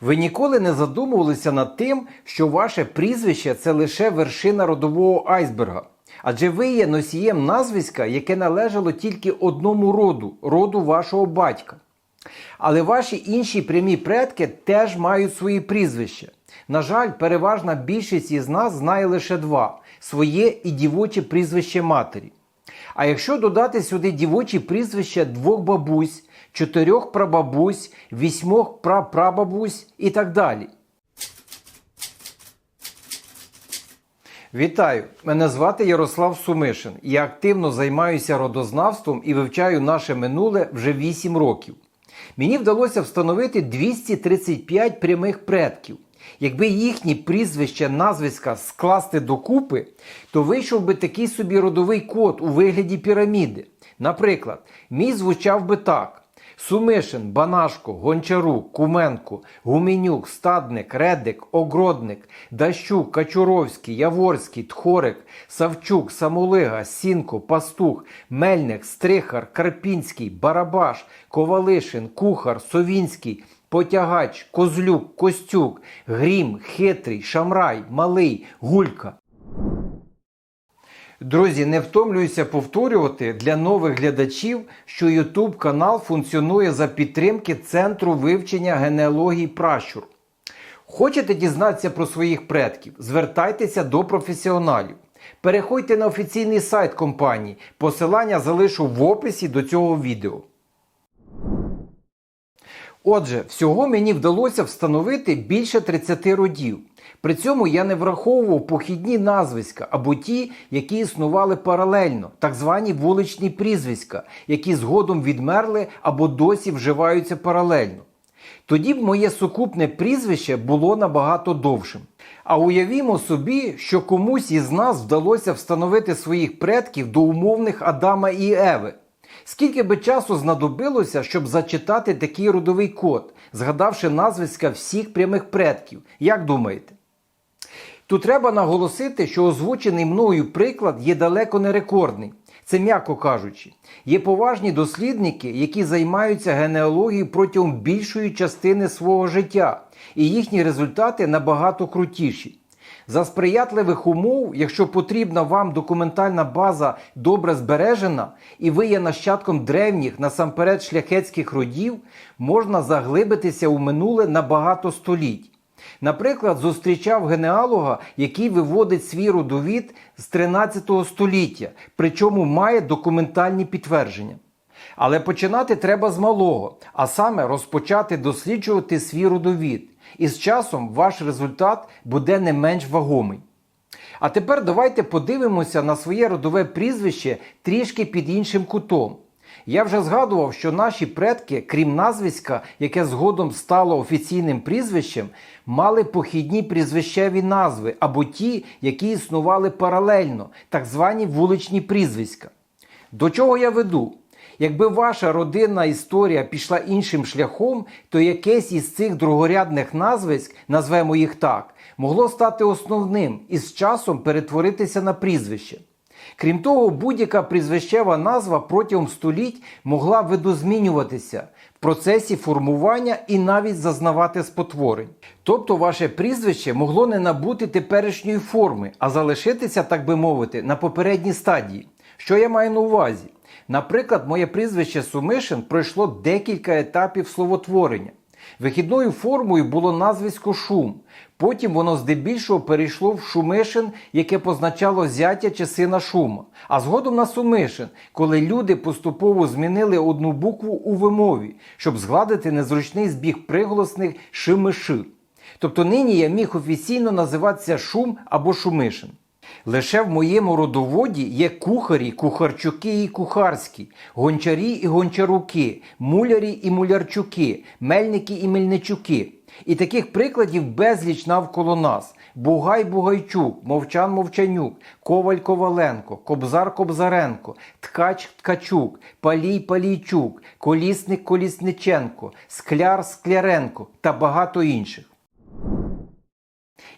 Ви ніколи не задумувалися над тим, що ваше прізвище це лише вершина родового айсберга. Адже ви є носієм назвиська, яке належало тільки одному роду роду вашого батька. Але ваші інші прямі предки теж мають свої прізвища. На жаль, переважна більшість із нас знає лише два своє і дівоче прізвище матері. А якщо додати сюди дівочі прізвища двох бабусь, чотирьох прабабусь, вісьмох прапрабабусь і так далі. Вітаю! Мене звати Ярослав Сумишин. Я активно займаюся родознавством і вивчаю наше минуле вже 8 років. Мені вдалося встановити 235 прямих предків. Якби їхні прізвища назвиська скласти докупи, то вийшов би такий собі родовий код у вигляді піраміди. Наприклад, мій звучав би так: Сумишин, Банашко, Гончарук, Куменко, Гуменюк, Стадник, Редик, Огродник, Дащук, Качуровський, Яворський, Тхорик, Савчук, Самолига, Сінко, Пастух, Мельник, Стрихар, Карпінський, Барабаш, Ковалишин, Кухар, Совінський, Потягач, Козлюк, Костюк, Грім, Хитрий, Шамрай, Малий, Гулька. Друзі, не втомлююся повторювати для нових глядачів, що YouTube канал функціонує за підтримки Центру вивчення генеалогії пращур. Хочете дізнатися про своїх предків? Звертайтеся до професіоналів. Переходьте на офіційний сайт компанії. Посилання залишу в описі до цього відео. Отже, всього мені вдалося встановити більше 30 родів. При цьому я не враховував похідні назвиська або ті, які існували паралельно, так звані вуличні прізвиська, які згодом відмерли або досі вживаються паралельно. Тоді б моє сукупне прізвище було набагато довшим. А уявімо собі, що комусь із нас вдалося встановити своїх предків до умовних Адама і Еви. Скільки би часу знадобилося, щоб зачитати такий родовий код, згадавши назвиська всіх прямих предків? Як думаєте? Тут треба наголосити, що озвучений мною приклад є далеко не рекордний. Це м'яко кажучи. Є поважні дослідники, які займаються генеалогією протягом більшої частини свого життя, і їхні результати набагато крутіші. За сприятливих умов, якщо потрібна вам документальна база добре збережена, і ви є нащадком древніх, насамперед шляхетських родів, можна заглибитися у минуле на багато століть. Наприклад, зустрічав генеалога, який виводить свій родовід з 13 століття, причому має документальні підтвердження. Але починати треба з малого, а саме розпочати досліджувати свій родовід. І з часом ваш результат буде не менш вагомий. А тепер давайте подивимося на своє родове прізвище трішки під іншим кутом. Я вже згадував, що наші предки, крім назвиська, яке згодом стало офіційним прізвищем, мали похідні прізвищеві назви або ті, які існували паралельно, так звані вуличні прізвиська. До чого я веду? Якби ваша родинна історія пішла іншим шляхом, то якесь із цих другорядних назвиськ, назвемо їх так, могло стати основним і з часом перетворитися на прізвище. Крім того, будь-яка прізвищева назва протягом століть могла видозмінюватися в процесі формування і навіть зазнавати спотворень. Тобто ваше прізвище могло не набути теперішньої форми, а залишитися, так би мовити, на попередній стадії. Що я маю на увазі? Наприклад, моє прізвище Сумишин пройшло декілька етапів словотворення. Вихідною формою було назвисько Шум. Потім воно здебільшого перейшло в Шумишин, яке позначало зятя чи сина Шума. А згодом на Сумишин, коли люди поступово змінили одну букву у вимові, щоб згладити незручний збіг приголосних шимиши. Тобто нині я міг офіційно називатися Шум або Шумишин. Лише в моєму родоводі є кухарі, кухарчуки і кухарські, гончарі і гончаруки, мулярі і мулярчуки, мельники і мельничуки. І таких прикладів безліч навколо нас: Бугай Бугайчук, Мовчан Мовчанюк, Коваль Коваленко, Кобзар Кобзаренко, Ткач Ткачук, Палій Палійчук, Колісник Колісниченко, Скляр Скляренко та багато інших.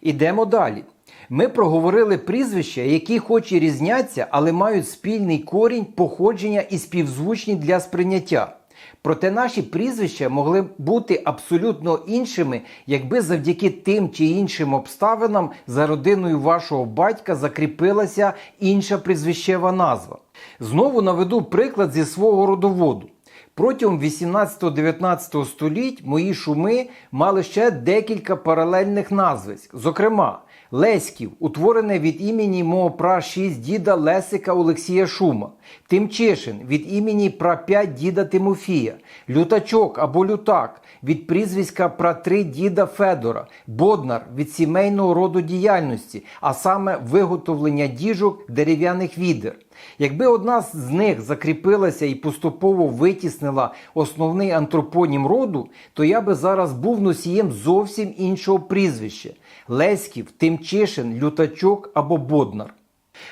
Ідемо далі. Ми проговорили прізвища, які хоч і різняться, але мають спільний корінь, походження і співзвучні для сприйняття. Проте наші прізвища могли б бути абсолютно іншими, якби завдяки тим чи іншим обставинам за родиною вашого батька закріпилася інша прізвищева назва. Знову наведу приклад зі свого родоводу. Протягом 18-19 століть мої шуми мали ще декілька паралельних назвиськ. Зокрема, Леськів, утворене від імені мого пра-6 діда Лесика Олексія Шума, Тимчишин від імені пра-5 діда Тимофія, Лютачок або Лютак від прізвиська пра-3 діда Федора, Боднар від сімейного роду діяльності, а саме виготовлення діжок дерев'яних відер. Якби одна з них закріпилася і поступово витіснила основний антропонім роду, то я би зараз був носієм зовсім іншого прізвища Леськів, Тимчишин, Лютачок або Боднар.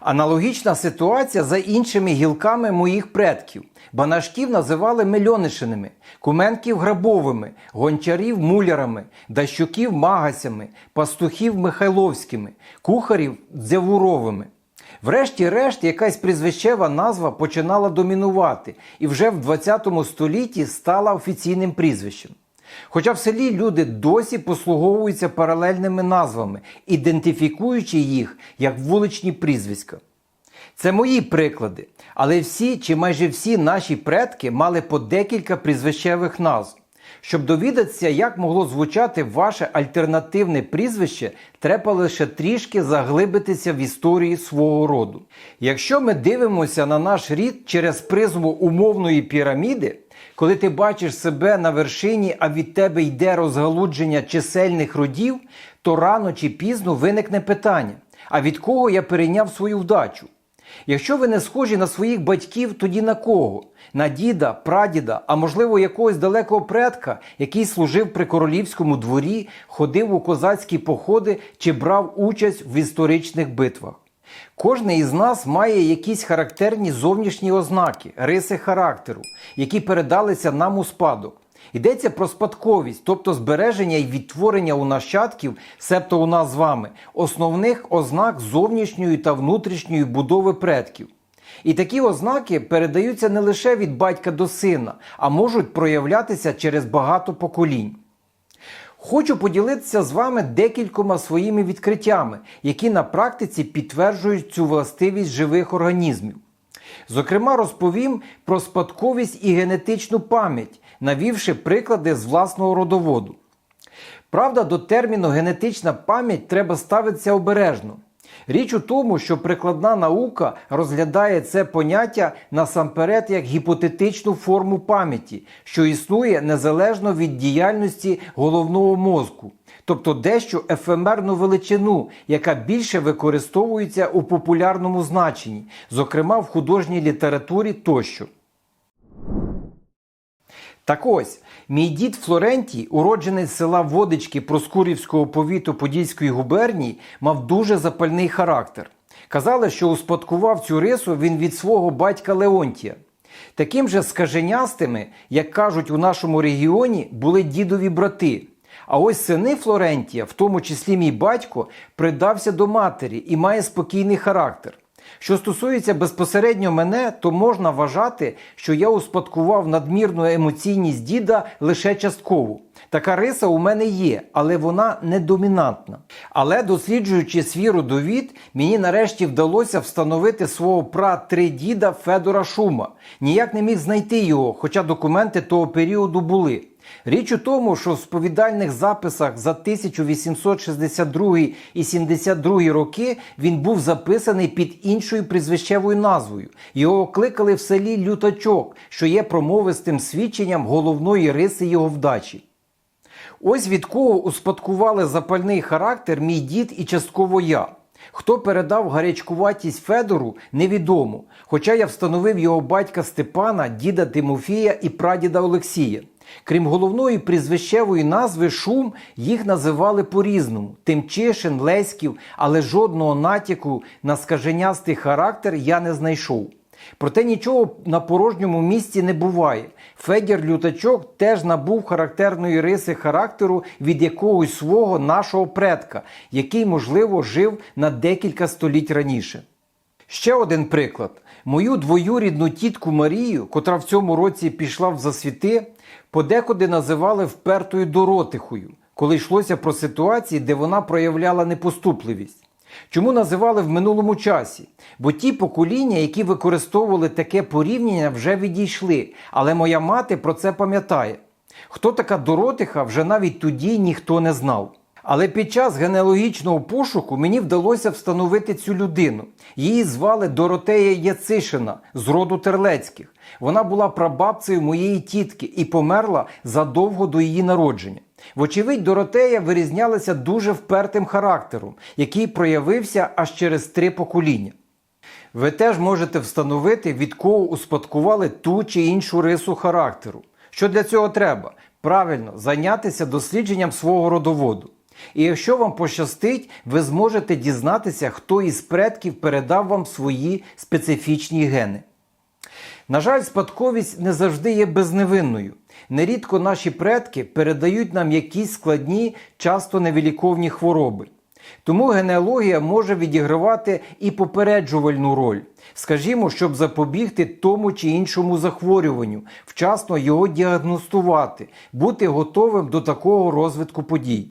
Аналогічна ситуація за іншими гілками моїх предків. Банашків називали мельонишинами, куменків грабовими, гончарів мулярами, дащуків магасями, пастухів михайловськими, кухарів дзявуровими. Врешті-решт, якась прізвищева назва починала домінувати і вже в 20 столітті стала офіційним прізвищем. Хоча в селі люди досі послуговуються паралельними назвами, ідентифікуючи їх як вуличні прізвиська. Це мої приклади, але всі чи майже всі наші предки мали по декілька прізвищевих назв. Щоб довідатися, як могло звучати ваше альтернативне прізвище, треба лише трішки заглибитися в історії свого роду. Якщо ми дивимося на наш рід через призму умовної піраміди, коли ти бачиш себе на вершині, а від тебе йде розгалудження чисельних родів, то рано чи пізно виникне питання: а від кого я перейняв свою вдачу? Якщо ви не схожі на своїх батьків, тоді на кого? На діда, прадіда, а можливо якогось далекого предка, який служив при королівському дворі, ходив у козацькі походи чи брав участь в історичних битвах. Кожний із нас має якісь характерні зовнішні ознаки, риси характеру, які передалися нам у спадок. Йдеться про спадковість, тобто збереження і відтворення у нащадків, себто у нас з вами, основних ознак зовнішньої та внутрішньої будови предків. І такі ознаки передаються не лише від батька до сина, а можуть проявлятися через багато поколінь. Хочу поділитися з вами декількома своїми відкриттями, які на практиці підтверджують цю властивість живих організмів. Зокрема, розповім про спадковість і генетичну пам'ять, навівши приклади з власного родоводу. Правда, до терміну генетична пам'ять треба ставитися обережно. Річ у тому, що прикладна наука розглядає це поняття насамперед як гіпотетичну форму пам'яті, що існує незалежно від діяльності головного мозку, тобто дещо ефемерну величину, яка більше використовується у популярному значенні, зокрема в художній літературі тощо. Так ось, мій дід Флорентій, уродженець села Водички Проскурівського повіту Подільської губернії, мав дуже запальний характер. Казали, що успадкував цю рису він від свого батька Леонтія. Таким же скаженястими, як кажуть у нашому регіоні, були дідові брати. А ось сини Флорентія, в тому числі мій батько, придався до матері і має спокійний характер. Що стосується безпосередньо мене, то можна вважати, що я успадкував надмірну емоційність діда лише частково. Така риса у мене є, але вона не домінантна. Але досліджуючи свій родовід, мені нарешті вдалося встановити свого пра-три Федора Шума. Ніяк не міг знайти його, хоча документи того періоду були. Річ у тому, що в сповідальних записах за 1862 і 72 роки він був записаний під іншою прізвищевою назвою. Його кликали в селі Лютачок, що є промовистим свідченням головної риси його вдачі. Ось від кого успадкували запальний характер мій дід і частково я. Хто передав гарячкуватість Федору, невідомо, хоча я встановив його батька Степана, діда Тимофія і прадіда Олексія. Крім головної прізвищевої назви Шум, їх називали по-різному Тимчишин, Леськів, але жодного натяку на скаженястий характер я не знайшов. Проте нічого на порожньому місці не буває. Федір Лютачок теж набув характерної риси характеру від якогось свого нашого предка, який, можливо, жив на декілька століть раніше. Ще один приклад. Мою двоюрідну тітку Марію, котра в цьому році пішла в засвіти, подекуди називали впертою Доротихою, коли йшлося про ситуації, де вона проявляла непоступливість. Чому називали в минулому часі? Бо ті покоління, які використовували таке порівняння, вже відійшли, але моя мати про це пам'ятає. Хто така Доротиха, вже навіть тоді ніхто не знав. Але під час генеалогічного пошуку мені вдалося встановити цю людину. Її звали Доротея Яцишина з роду Терлецьких. Вона була прабабцею моєї тітки і померла задовго до її народження. Вочевидь, Доротея вирізнялася дуже впертим характером, який проявився аж через три покоління. Ви теж можете встановити, від кого успадкували ту чи іншу рису характеру. Що для цього треба? Правильно, зайнятися дослідженням свого родоводу. І якщо вам пощастить, ви зможете дізнатися, хто із предків передав вам свої специфічні гени. На жаль, спадковість не завжди є безневинною. Нерідко наші предки передають нам якісь складні, часто невіліковні хвороби. Тому генеалогія може відігравати і попереджувальну роль, скажімо, щоб запобігти тому чи іншому захворюванню, вчасно його діагностувати, бути готовим до такого розвитку подій.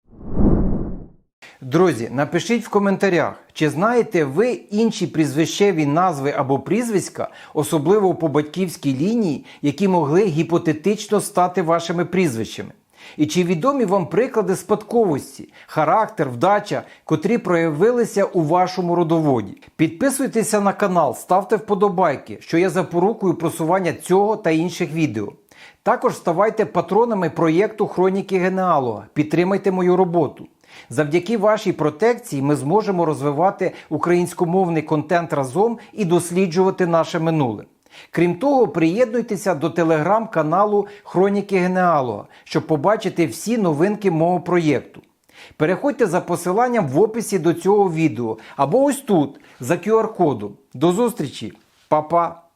Друзі, напишіть в коментарях, чи знаєте ви інші прізвищеві назви або прізвиська, особливо по батьківській лінії, які могли гіпотетично стати вашими прізвищами. І чи відомі вам приклади спадковості, характер, вдача, котрі проявилися у вашому родоводі? Підписуйтеся на канал, ставте вподобайки, що є запорукою просування цього та інших відео. Також ставайте патронами проєкту Хроніки Генеалога. Підтримайте мою роботу. Завдяки вашій протекції ми зможемо розвивати українськомовний контент разом і досліджувати наше минуле. Крім того, приєднуйтеся до телеграм-каналу Хроніки Генеалога, щоб побачити всі новинки мого проєкту. Переходьте за посиланням в описі до цього відео або ось тут за QR-кодом. До зустрічі, Па-па!